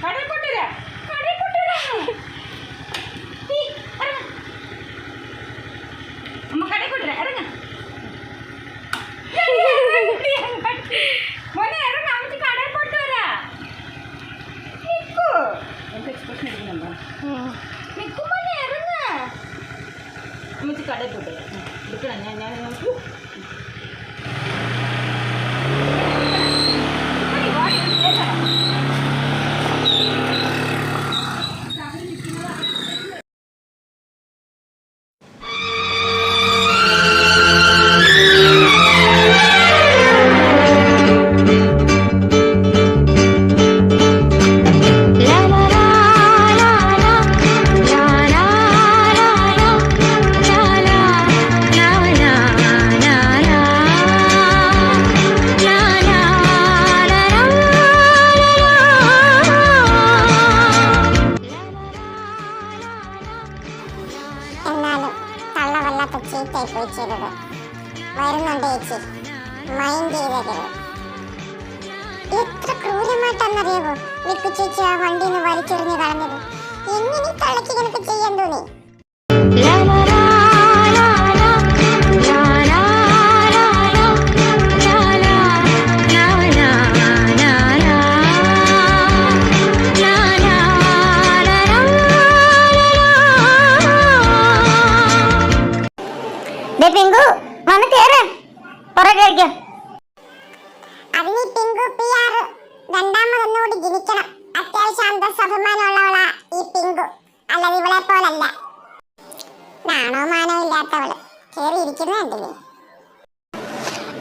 പോയിട്ട് വരാം ഉം, എടുക്കണം. ഞാൻ ഞാൻ വരുന്നുണ്ട് ചേച്ചി. മൈൻഡ് ചെയ്തേക്കരുത്. എത്ര ക്രൂരമായിട്ടാണെന്നറിയാവോ? വിക്കു ചേച്ചി ആ വണ്ടിന്ന് വലിച്ചെറിഞ്ഞ് കളഞ്ഞത്. എങ്ങനെ തള്ളക്ക് ഇങ്ങനൊക്കെ ചെയ്യാൻ തോന്നി? കേറ് അതിന് പിങ്കു പി ആർ രണ്ടാമതൊന്നുകൂടി ജനിക്കണം. അത്യാവശ്യം അന്തസ്സഭിമാനമുള്ളവളാ ഈ പിങ്കു. അല്ലാതെ ഇവളെ പോലല്ല. നാണോ മാനോ ഇല്ലാത്തവൾ. കേറി ഇരിക്കുന്ന കണ്ടില്ലേ?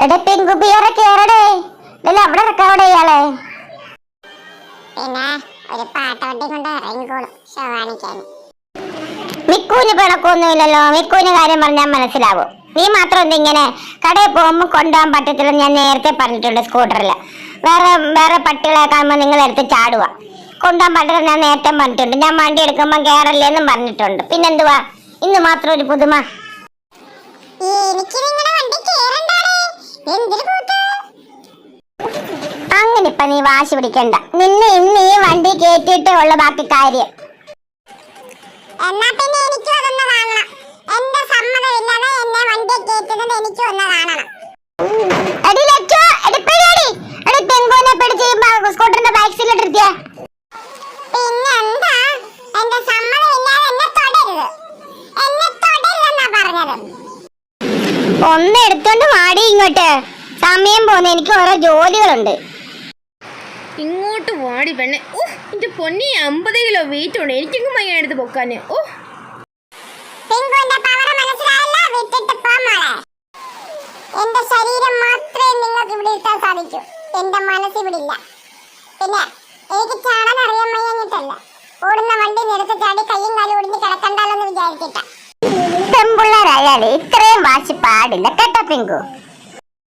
എടെ പിങ്കു പിയറെ കേറടേ. ഇല്ല അവിടെ ഇറക്കാവിടെ ഇയാളെ. പിന്നെ ഒരു പാട്ടവട്ടി കൊണ്ട് ഇറങ്ങിക്കോളും. ഷോ കാണിക്കാൻ. മിക്കൂന് പിണക്കൊന്നുമില്ലല്ലോ മിക്കൂന് കാര്യം പറഞ്ഞാൽ മനസ്സിലാവും. നീ മാത്രം എന്താ ഇങ്ങനെ കടയിൽ പോകുമ്പോൾ കൊണ്ടുപോകാൻ പറ്റത്തില്ല ഞാൻ നേരത്തെ പറഞ്ഞിട്ടുണ്ട് സ്കൂട്ടറിൽ വേറെ വേറെ പട്ടികളെ കാണുമ്പോൾ നിങ്ങൾ എടുത്ത് ചാടുക. കൊണ്ടുപോകാൻ പറ്റില്ല ഞാൻ നേരത്തെ പറഞ്ഞിട്ടുണ്ട്. ഞാൻ വണ്ടി എടുക്കുമ്പോൾ കയറല്ലേന്നും പറഞ്ഞിട്ടുണ്ട്. പിന്നെന്തുവാ? ഇന്ന് മാത്രം ഒരു പുതുമ. അങ്ങനെ ഇപ്പൊ നീ വാശി പിടിക്കണ്ട. നിന്നെ ഇന്ന് ഈ വണ്ടി കേട്ടിട്ടേ ഉള്ള ബാക്കി കാര്യം. എന്നാ പിന്നെ എനിക്കും അതൊന്ന് കാണണം എന്റെ സമ്മതമില്ലാതെ എന്നെ വണ്ടി കയറ്റുന്നത് എനിക്കും ഒന്ന് കാണണം. എടി ലച്ചു, എടി പിടിയെടി. എടി പെങ്കുവിനെ പിടിച്ച് സ്കൂട്ടറിന്റെ ബാക്ക് സീറ്റിൽ ഇരുത്തിയേ. പിന്നെ എന്താ എന്റെ സമ്മതമില്ലാതെ എന്നെ തൊടരുത്. എന്നെ തൊടരുതെന്നാ പറഞ്ഞത്. ഒന്ന് എടുത്തോണ്ട് മാടി ഇങ്ങോട്ട്. സമയം പോന്ന്. എനിക്ക് ഓരോ ജോലികളുണ്ട്. ഇങ്ങോട്ട് വാടി പെണ്ണെ. ഓ എന്റെ പൊന്നി അമ്പത് കിലോ വെയിറ്റ് ഉണ്ട്. എനിക്കെങ്ങും വയ്യ എടുത്ത് പൊക്കാന്. ഓ എന്റെ ശരീരം മാത്രമേ നിങ്ങൾക്ക് ഇവിടെ ഇട്ടാൻ സാധിക്കൂ. എന്റെ മനസ്സ് ഇവിടെ ഇല്ല. പിന്നെ എനിക്ക് ചാടാൻ അറിയാൻ വയ്യഞ്ഞിട്ടല്ല. ഓടുന്ന വണ്ടി നിരത്ത് ചാടി കയ്യും കാലും ഒടിഞ്ഞ് കിടക്കണ്ടല്ലോ എന്ന് വിചാരിച്ചിട്ടാ. പെമ്പിള്ളേരായാലേ ഇത്രയും വാശി പാടില്ല കേട്ടോ പിങ്കു?